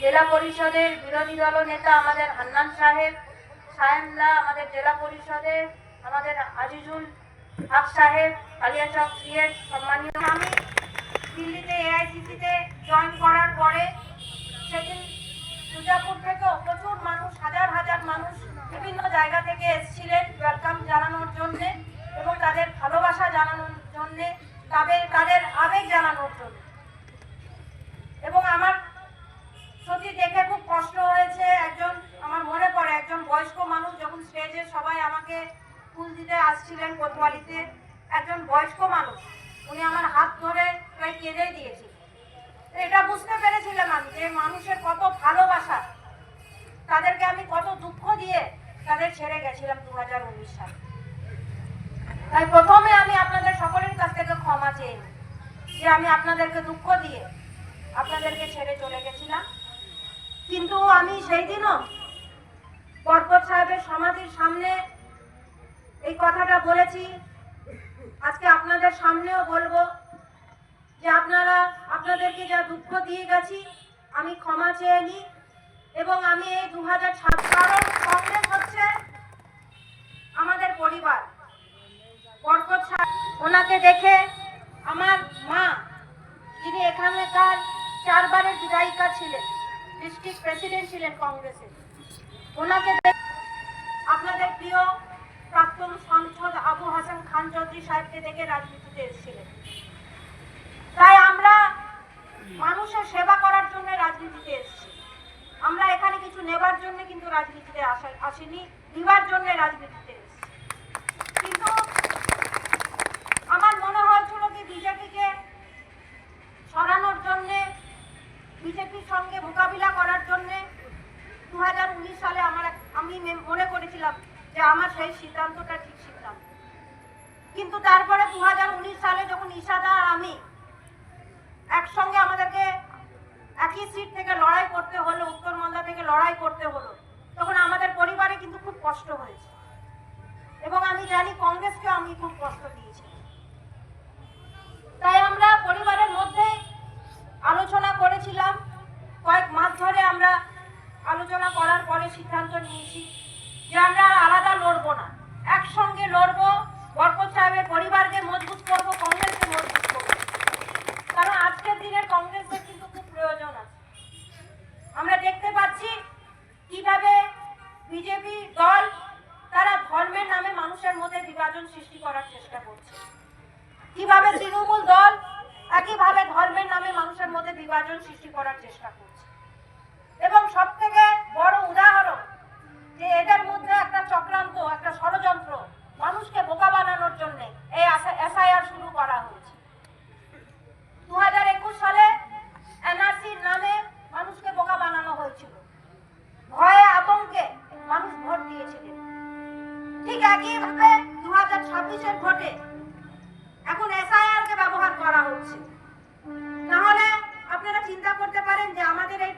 জেলা পরিষদের বিরোধী দল নেতা আমাদের হান্নান সাহেব সায়েমলা আমাদের জেলা পরিষদের আমাদের আজিজুল হক সাহেব আলিয়াচক সিএর সম্মানীয় আমি দিল্লিতে এআইসিসিতে জয়েন করার পরে সেদিন দুর্গাপুর থেকেও প্রচুর মানুষ, হাজার হাজার মানুষ বিভিন্ন জায়গা থেকে এসেছিলেন ওয়েলকাম জানানোর জন্যে এবং তাদের ভালোবাসা জানানোর জন্যে, তাদের তাদের আবেগ জানানোর জন্য। এবং আমার সত্যি দেখে খুব কষ্ট হয়েছে একজন, আমার মনে পড়ে একজন বয়স্ক মানুষ যখন স্টেজে সবাই আমাকে ফুল দিতে আসছিলেন কোতোয়ালিতে, একজন বয়স্ক মানুষ। উনি আমার হাত ধরে প্রায় কেঁদে দিয়েছিল তো এটা বুঝতে পেরেছিলাম আমি যে মানুষের কত ভালোবাসা। তাদেরকে আমি কত দুঃখ দিয়ে তাদের ছেড়ে গেছিলাম দু হাজার উনিশ সালে। তাই প্রথমে আমি আপনাদের সকলের কাছ থেকে ক্ষমা চেয়ে যে আমি আপনাদেরকে দুঃখ দিয়ে আপনাদেরকে ছেড়ে চলে গেছিলাম। কিন্তু আমি সেই দিনও বরকত সাহেবের সমাধির সামনে এই কথাটা বলেছি। আজকে আপনাদের সামনেও বলব যে আপনারা, আপনাদেরকে যা দুঃখ দিয়ে গেছি, আমি ক্ষমা চেয়ে নিই এবং আমি এই দু হাজার কারণ কংগ্রেস হচ্ছে আমাদের পরিবার। বরকত ওনাকে দেখে আমার মা, যিনি এখানকার চারবারের বিধায়িকা ছিলেন, ডিস্ট্রিক্ট প্রেসিডেন্ট ছিলেন কংগ্রেসের ওনাকে আপনাদের প্রিয় প্রাক্তন সাংসদ আবু হাসান খান চৌধুরী সাহেবকে দেখে রাজনীতিতে এসেছিলেন। তাই আমরা মানুষের সেবা করার জন্য রাজনীতিতে এসেছি। আমরা এখানে কিছু নেবার জন্য কিন্তু রাজনীতিতে আসা আসিনি দিবার জন্য রাজনীতিতে এসেছি। কিন্তু আমার মনে হয়েছিল কি বিজেপিকে সরানোর জন্যে বিজেপির সঙ্গে মোকাবিলা করার জন্যে দু হাজার উনিশ সালে আমার আমি মনে করেছিলাম যে আমার সেই সিদ্ধান্তটা ঠিক সিদ্ধান্ত। কিন্তু তারপরে দু হাজার উনিশ সালে যখন ইশাদা আর আমি একসঙ্গে আমাদেরকে একই সিট থেকে লড়াই করতে হলো, উত্তর মালদা থেকে লড়াই করতে হলো, তখন আমাদের পরিবারে কিন্তু খুব কষ্ট হয়েছে। এবং আমি জানি কংগ্রেসকেও আমি খুব কষ্ট দিয়েছি। তাই আমরা পরিবারের মধ্যে আলোচনা করেছিলাম। কয়েক মাস ধরে আমরা আলোচনা করার পরে সিদ্ধান্ত নিয়েছি যে আমরা আলাদা লড়বো না। একসঙ্গে লড়বো, বরকত সাহেবের পরিবারকে মজবুত করব কংগ্রেসকে মজবুত করব কারণ আজকের দিনে কংগ্রেসের কিন্তু খুব প্রয়োজন আছে আমরা দেখতে পাচ্ছি কীভাবে বিজেপি দল তারা ধর্মের নামে মানুষের মধ্যে বিভাজন সৃষ্টি করার চেষ্টা করছে কীভাবে তৃণমূল দল একইভাবে ধর্মের নামে মানুষের মধ্যে বিভাজন সৃষ্টি করার চেষ্টা করছে। এবং সব থেকে বড় উদাহরণ যে এদের মধ্যে একটা চক্রান্ত, একটা ষড়যন্ত্র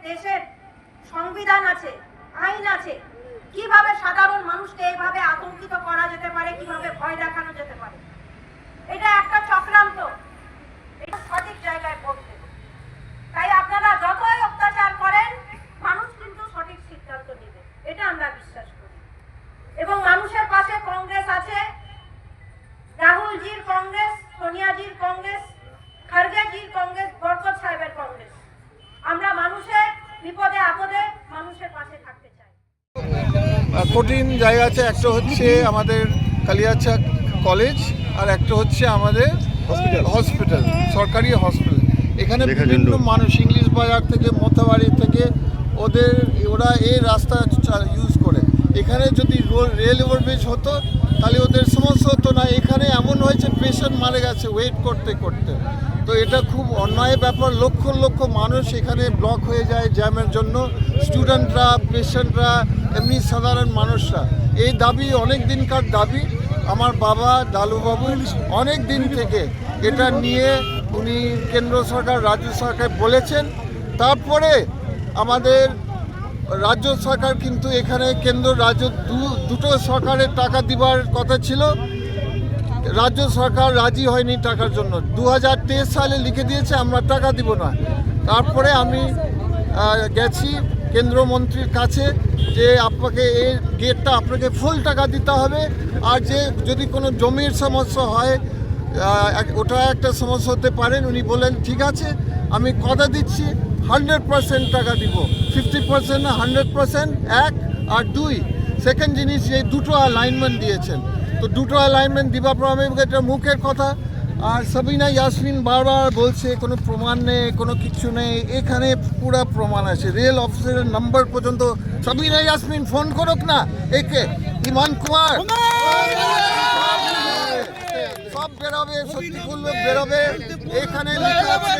দেশের সংবিধান আছে, আইন আছে, কীভাবে সাধারণ মানুষকে এইভাবে আতঙ্কিত করা যেতে পারে, কীভাবে ভয় দেখানো যেতে পারে? এটা একটা চক্রান্ত এটা সঠিক জায়গায় ভোট দেবে তাই আপনারা যতই অত্যাচার করেন মানুষ কিন্তু সঠিক সিদ্ধান্ত নেবে এটা আমরা বিশ্বাস করি এবং মানুষের পাশে কংগ্রেস আছে রাহুলজির কংগ্রেস সোনিয়াজির কংগ্রেস খারগেজির কংগ্রেস বরকত সাহেবের কংগ্রেস আমরা মানুষের বিপদে আপদে মানুষের পাশে থাকতে চাই কঠিন জায়গা আছে। একটা হচ্ছে আমাদের কালিয়াচা কলেজ আর একটা হচ্ছে আমাদের হসপিটাল। সরকারি হসপিটাল। এখানে বিভিন্ন মানুষ ইংলিশ বাজার থেকে মথাবাড়ি থেকে ওদের ওরা এই রাস্তা ইউজ এখানে যদি রেল ওভারব্রিজ হতো, তাহলে ওদের সমস্যা হতো না। এখানে এমন হয়েছে, পেশেন্ট মারা গেছে, ওয়েট করতে করতে। তো এটা খুব অন্যায় ব্যাপার। লক্ষ লক্ষ মানুষ এখানে ব্লক হয়ে যায় জ্যামের জন্য। স্টুডেন্টরা, পেশেন্টরা, এমনি সাধারণ মানুষরা। এই দাবি অনেক দিনকার দাবি। আমার বাবা ডালুবাবু অনেক দিন থেকে এটা নিয়ে উনি কেন্দ্র সরকার, রাজ্য সরকার বলেছেন। তারপরে আমাদের রাজ্য সরকার কিন্তু এখানে কেন্দ্র রাজ্য দুটো সরকারের টাকা দিবার কথা ছিল। রাজ্য সরকার রাজি হয়নি টাকার জন্য। দু সালে লিখে দিয়েছে, আমরা টাকা দিব না। তারপরে আমি গেছি কেন্দ্রমন্ত্রীর কাছে যে আপনাকে এই গেটটা আপনাকে ফুল টাকা দিতে হবে। আর যে যদি কোনো জমির সমস্যা হয় ওটা একটা সমস্যা হতে পারেন উনি বলেন ঠিক আছে, আমি কথা দিচ্ছি। হান্ড্রেড পার্সেন্ট টাকা দিব। ফিফটি পার্সেন্ট না, হান্ড্রেড পার্সেন্ট? এক আর দুই। সেকেন্ড জিনিস, এই দুটো অ্যালাইনমেন্ট দিয়েছেন। তো দুটো অ্যালাইনমেন্ট দিবা এটা মুখের কথা। আর সাবিনা ইয়াসমিন বারবার বলছে, কোনো প্রমাণ নেই, কোনো কিছু নেই। এখানে পুরো প্রমাণ আছে। রেল অফিসারের নাম্বার পর্যন্ত সাবিনা ইয়াসমিন ফোন করুক না। একে, ইমান কুমার! সব বেরোবে সত্যি বলবে বেরোবে। এখানে লেখা আছে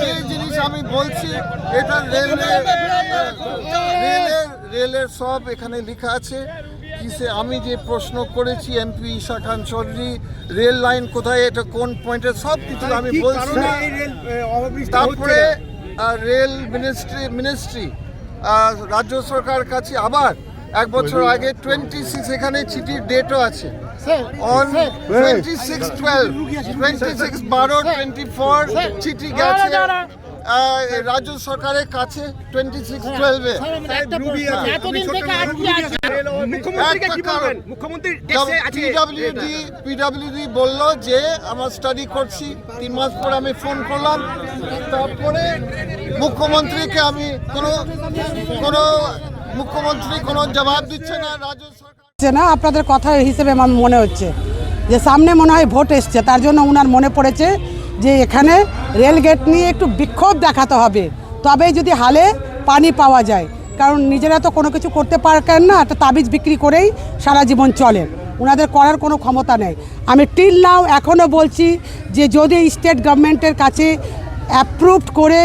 যে জিনিস আমি বলছি এটা রেলের রেলের রেলের সব এখানে লেখা আছে। কিসে আমি যে প্রশ্ন করেছি MP Isha Khan Chowdhury rail line কোথায় এটা কোন পয়েন্টে সব কিছু আমি বলছি। তারপরে রেল মিনিস্ট্রি মিনিস্ট্রি রাজ্য সরকার কাছে আবার এক বছর আগে টোয়েন্টি সিক্স এখানে চিঠির ডেটও আছে। On twenty six twelve twenty six বারো টোয়েন্টি ফোর চিঠি গেছে রাজ্য সরকারের কাছে টোয়েন্টি সিক্স টুয়েলভে এতদিন থেকে আটকে আছে। মুখ্যমন্ত্রীকে কি বলবেন মুখ্যমন্ত্রী পিডব্লিউডি পিডব্লিউডি বলল যে আমার স্টাডি করছি তিন মাস পরে আমি ফোন করলাম। তারপরে মুখ্যমন্ত্রীকে আমি কোনো কোনো মুখ্যমন্ত্রী কোনো জবাব দিচ্ছে না, রাজ্য সরকার না, আপনাদের কথা হিসেবে আমার মনে হচ্ছে। যে সামনে মনে হয় ভোট এসছে, তার জন্য ওনার মনে পড়েছে যে এখানে রেলগেট নিয়ে একটু বিক্ষোভ দেখাতে হবে। তবেই যদি হালে পানি পাওয়া যায়, কারণ নিজেরা তো কোনো কিছু করতে পারেন না, একটা তাবিজ বিক্রি করেই সারা জীবন চলেন ওনাদের করার কোনো ক্ষমতা নেই। আমি টিল নাও এখনও বলছি যে যদি স্টেট গভর্নমেন্টের কাছে অ্যাপ্রুভড করে,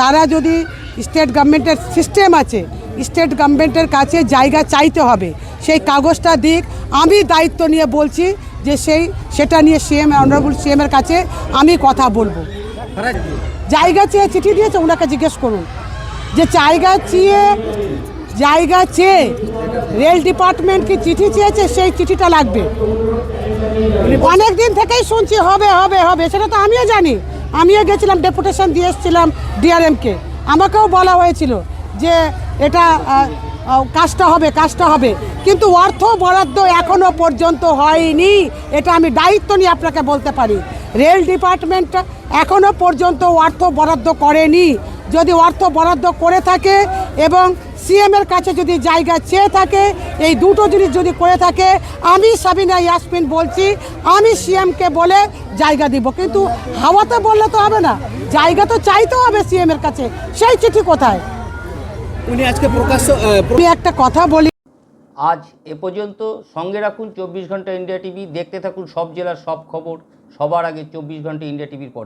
তারা যদি স্টেট গভর্নমেন্টের সিস্টেম আছে স্টেট গভর্নমেন্টের কাছে জায়গা চাইতে হবে। সেই কাগজটা দিক। আমি দায়িত্ব নিয়ে বলছি যে সেই, সেটা নিয়ে সিএম, অনারেবল সিএমের কাছে আমি কথা বলব। জায়গা চেয়ে চিঠি দিয়েছে, ওনাকে জিজ্ঞেস করুন। যে জায়গা চেয়ে জায়গা চেয়ে রেল ডিপার্টমেন্ট কি চিঠি চেয়েছে, সেই চিঠিটা লাগবে। অনেক দিন থেকেই শুনছি, হবে হবে হবে, সেটা তো আমিও জানি। আমিও গেছিলাম, ডেপুটেশন দিয়ে এসেছিলাম ডিআরএমকে। আমাকেও বলা হয়েছিল। যে এটা কাজটা হবে কাজটা হবে। কিন্তু অর্থ বরাদ্দ এখনও পর্যন্ত হয়নি। এটা আমি দায়িত্ব নিয়ে আপনাকে বলতে পারি। রেল ডিপার্টমেন্ট এখনও পর্যন্ত অর্থ বরাদ্দ করেনি। যদি অর্থ বরাদ্দ করে থাকে এবং সিএমের কাছে যদি জায়গা চেয়ে থাকে, এই দুটো জিনিস যদি করে থাকে, আমি সাবিনা ইয়াসমিন বলছি, আমি সিএমকে বলে জায়গা দিব। কিন্তু হাওয়াতে বললে তো হবে না। জায়গা তো চাইতে হবে সিএমের কাছে। সেই চিঠি কোথায়? উনি আজকে প্রকাশ্য আমি একটা কথা বলি। আজ এ পর্যন্ত সঙ্গে রাখুন চব্বিশ ঘণ্টা ইন্ডিয়া টিভি দেখতে থাকুন সব জেলার সব খবর সবার আগে চব্বিশ ঘণ্টা ইন্ডিয়া টিভির পর